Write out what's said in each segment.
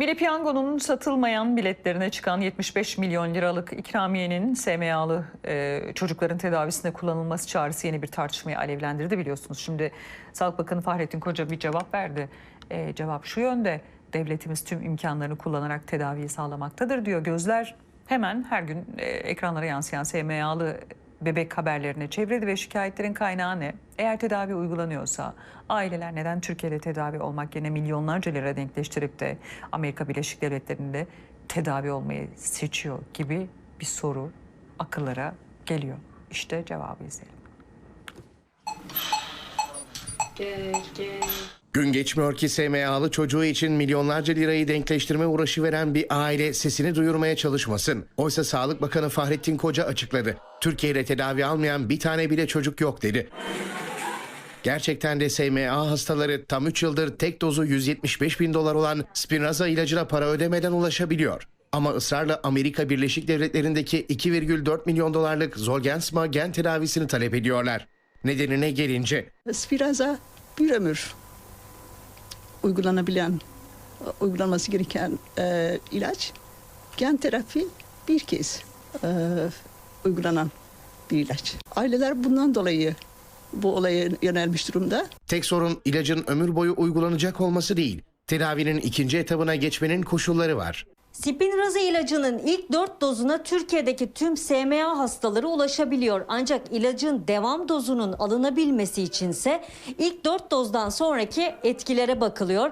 Milli Piyango'nun satılmayan biletlerine çıkan 75 milyon liralık ikramiyenin SMA'lı e, çocukların tedavisinde kullanılması çağrısı yeni bir tartışmayı alevlendirdi biliyorsunuz. Şimdi Sağlık Bakanı Fahrettin Koca bir cevap verdi. E, cevap şu yönde devletimiz tüm imkanlarını kullanarak tedaviyi sağlamaktadır diyor. Gözler hemen her gün e, ekranlara yansıyan SMA'lı bebek haberlerine çevredi ve şikayetlerin kaynağı ne? Eğer tedavi uygulanıyorsa aileler neden Türkiye'de tedavi olmak yerine milyonlarca lira denkleştirip de Amerika Birleşik Devletleri'nde tedavi olmayı seçiyor gibi bir soru akıllara geliyor. İşte cevabı izleyelim. Gün geçmiyor ki SMA'lı çocuğu için milyonlarca lirayı denkleştirme uğraşı veren bir aile sesini duyurmaya çalışmasın. Oysa Sağlık Bakanı Fahrettin Koca açıkladı. Türkiye'de tedavi almayan bir tane bile çocuk yok dedi. Gerçekten de SMA hastaları tam 3 yıldır tek dozu 175 bin dolar olan Spinraza ilacına para ödemeden ulaşabiliyor. Ama ısrarla Amerika Birleşik Devletleri'ndeki 2,4 milyon dolarlık Zolgensma gen tedavisini talep ediyorlar. Nedenine gelince Spiraza bir ömür uygulanabilen, uygulanması gereken e, ilaç. Gen terapi bir kez e, uygulanan bir ilaç. Aileler bundan dolayı bu olaya yönelmiş durumda. Tek sorun ilacın ömür boyu uygulanacak olması değil. Tedavinin ikinci etabına geçmenin koşulları var. Spinraza ilacının ilk 4 dozuna Türkiye'deki tüm SMA hastaları ulaşabiliyor. Ancak ilacın devam dozunun alınabilmesi içinse ilk 4 dozdan sonraki etkilere bakılıyor.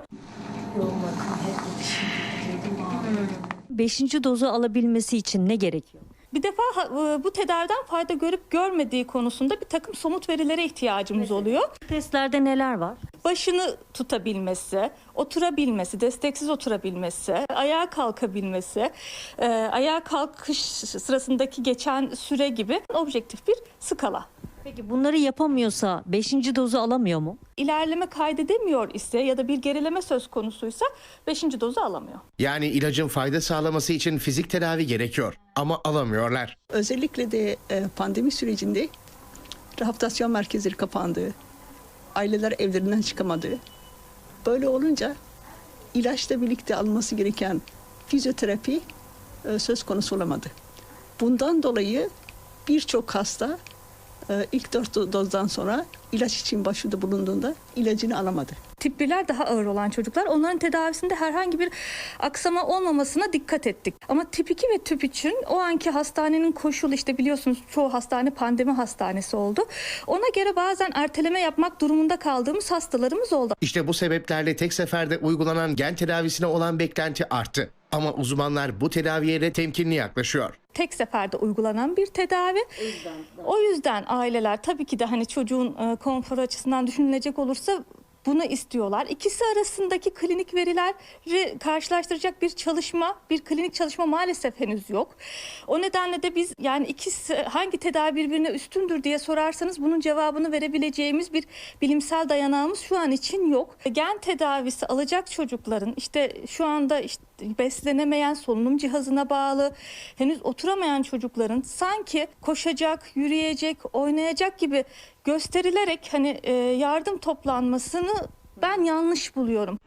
5. dozu alabilmesi için ne gerekiyor? Bir defa e, bu tedaviden fayda görüp görmediği konusunda bir takım somut verilere ihtiyacımız oluyor. Testlerde neler var? Başını tutabilmesi, oturabilmesi, desteksiz oturabilmesi, ayağa kalkabilmesi, e, ayağa kalkış sırasındaki geçen süre gibi objektif bir skala. Peki bunları yapamıyorsa 5. dozu alamıyor mu? İlerleme kaydedemiyor ise ya da bir gerileme söz konusuysa 5. dozu alamıyor. Yani ilacın fayda sağlaması için fizik tedavi gerekiyor ama alamıyorlar. Özellikle de e, pandemi sürecinde rehabilitasyon merkezleri kapandı. Aileler evlerinden çıkamadı. Böyle olunca ilaçla birlikte alınması gereken fizyoterapi e, söz konusu olamadı. Bundan dolayı birçok hasta ilk dört do- dozdan sonra ilaç için başvuruda bulunduğunda ilacını alamadı. Tip 1'ler daha ağır olan çocuklar onların tedavisinde herhangi bir aksama olmamasına dikkat ettik. Ama tip 2 ve tip 3'ün o anki hastanenin koşulu işte biliyorsunuz çoğu hastane pandemi hastanesi oldu. Ona göre bazen erteleme yapmak durumunda kaldığımız hastalarımız oldu. İşte bu sebeplerle tek seferde uygulanan gen tedavisine olan beklenti arttı. Ama uzmanlar bu tedaviye de temkinli yaklaşıyor. Tek seferde uygulanan bir tedavi. O yüzden aileler tabii ki de hani çocuğun e, konforu açısından düşünülecek olursa bunu istiyorlar. İkisi arasındaki klinik verileri karşılaştıracak bir çalışma, bir klinik çalışma maalesef henüz yok. O nedenle de biz yani ikisi hangi tedavi birbirine üstündür diye sorarsanız bunun cevabını verebileceğimiz bir bilimsel dayanağımız şu an için yok. Gen tedavisi alacak çocukların işte şu anda işte beslenemeyen, solunum cihazına bağlı, henüz oturamayan çocukların sanki koşacak, yürüyecek, oynayacak gibi gösterilerek hani e, yardım toplanmasını ben yanlış buluyorum.